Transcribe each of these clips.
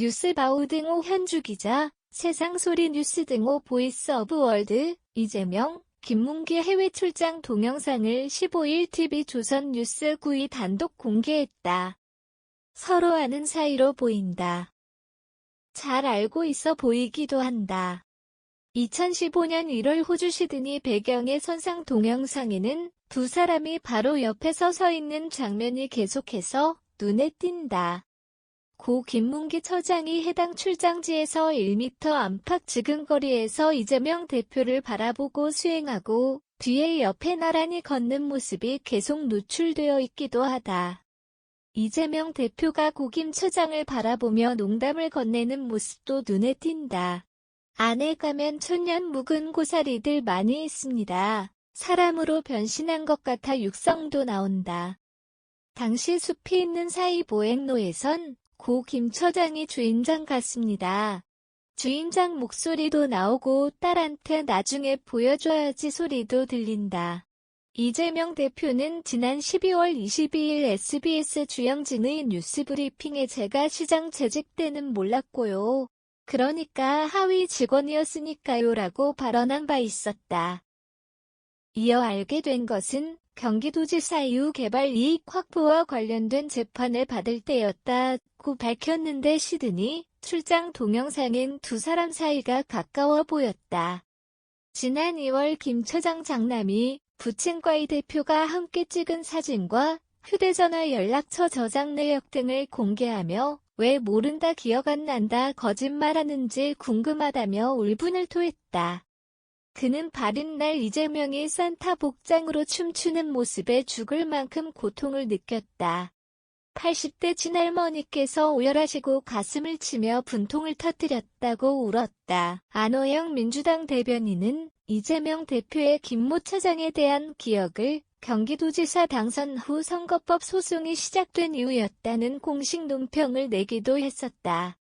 뉴스바우 등호 현주 기자, 세상소리 뉴스 등호 보이스 오브 월드, 이재명, 김문기 해외 출장 동영상을 15일 TV조선 뉴스 9위 단독 공개했다. 서로 아는 사이로 보인다. 잘 알고 있어 보이기도 한다. 2015년 1월 호주 시드니 배경의 선상 동영상에는 두 사람이 바로 옆에 서 서 있는 장면이 계속해서 눈에 띈다. 고 김문기 처장이 해당 출장지에서 1m 안팎 지근거리에서 이재명 대표를 바라보고 수행하고 뒤에 옆에 나란히 걷는 모습이 계속 노출되어 있기도 하다. 이재명 대표가 고김 처장을 바라보며 농담을 건네는 모습도 눈에 띈다. 안에 가면 천년 묵은 고사리들 많이 있습니다. 사람으로 변신한 것 같아 육성도 나온다. 당시 숲이 있는 사이 보행로에선 고 김 처장이 주인장 같습니다. 주인장 목소리도 나오고 딸한테 나중에 보여줘야지 소리도 들린다. 이재명 대표는 지난 12월 22일 SBS 주영진의 뉴스 브리핑에 제가 시장 재직 때는 몰랐고요. 그러니까 하위 직원이었으니까요 라고 발언한 바 있었다. 이어 알게 된 것은 경기도지사 이후 개발 이익 확보와 관련된 재판을 받을 때였다고 밝혔는데 시드니 출장 동영상엔 두 사람 사이가 가까워 보였다. 지난 2월 김 처장 장남이 부친과의 대표가 함께 찍은 사진과 휴대전화 연락처 저장 내역 등을 공개하며 왜 모른다 기억 안 난다 거짓말하는지 궁금하다며 울분을 토했다. 그는 바른 날 이재명이 산타 복장으로 춤추는 모습에 죽을 만큼 고통을 느꼈다. 80대 친할머니께서 오열하시고 가슴을 치며 분통을 터뜨렸다고 울었다. 안호영 민주당 대변인은 이재명 대표의 김모 차장에 대한 기억을 경기도지사 당선 후 선거법 소송이 시작된 이후였다는 공식 논평을 내기도 했었다.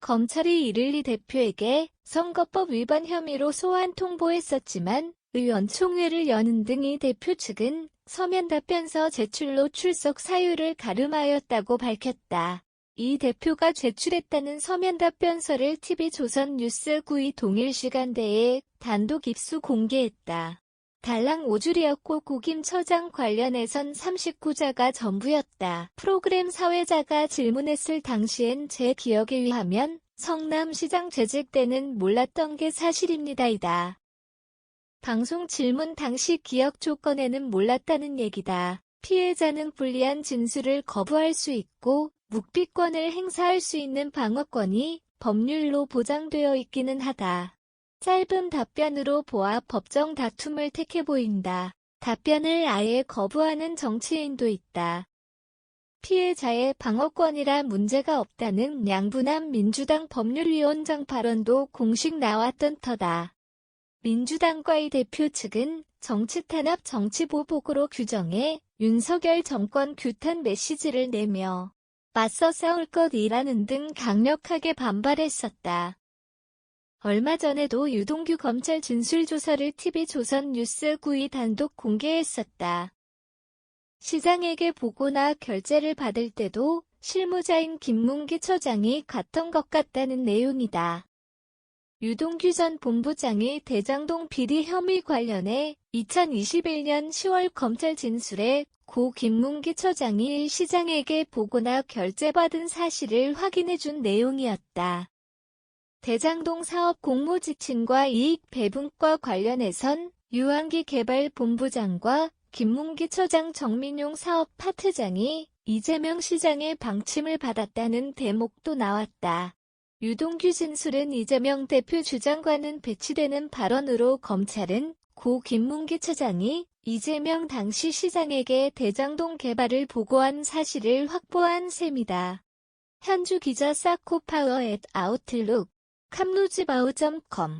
검찰이 이를리 대표에게 선거법 위반 혐의로 소환 통보했었지만 의원총회를 여는 등 이 대표 측은 서면 답변서 제출로 출석 사유를 가름하였다고 밝혔다. 이 대표가 제출했다는 서면 답변서를 TV조선 뉴스 9위 동일 시간대에 단독 입수 공개했다. 달랑 5줄이었고 고김 처장 관련해선 39자가 전부였다. 프로그램 사회자가 질문했을 당시엔 제 기억에 의하면 성남시장 재직 때는 몰랐던 게 사실입니다이다. 방송 질문 당시 기억 조건에는 몰랐다는 얘기다. 피해자는 불리한 진술을 거부할 수 있고 묵비권을 행사할 수 있는 방어권이 법률로 보장되어 있기는 하다. 짧은 답변으로 보아 법정 다툼을 택해 보인다. 답변을 아예 거부하는 정치인도 있다. 피해자의 방어권이라 문제가 없다는 양분한 민주당 법률위원장 발언도 공식 나왔던 터다. 민주당과의 대표 측은 정치 탄압 정치 보복으로 규정해 윤석열 정권 규탄 메시지를 내며 맞서 싸울 것이라는 등 강력하게 반발했었다. 얼마 전에도 유동규 검찰 진술조사를 TV조선 뉴스 9위 단독 공개했었다. 시장에게 보고나 결제를 받을 때도 실무자인 김문기 처장이 갔던 것 같다는 내용이다. 유동규 전 본부장이 대장동 비리 혐의 관련해 2021년 10월 검찰 진술에 고 김문기 처장이 시장에게 보고나 결제받은 사실을 확인해준 내용이었다. 대장동 사업 공모 지침과 이익 배분과 관련해선 유한기 개발본부장과 김문기 처장 정민용 사업 파트장이 이재명 시장의 방침을 받았다는 대목도 나왔다. 유동규 진술은 이재명 대표 주장과는 배치되는 발언으로 검찰은 고 김문기 처장이 이재명 당시 시장에게 대장동 개발을 보고한 사실을 확보한 셈이다. 현주 기자 사코파워 앳 아웃룩 캄루즈바우.com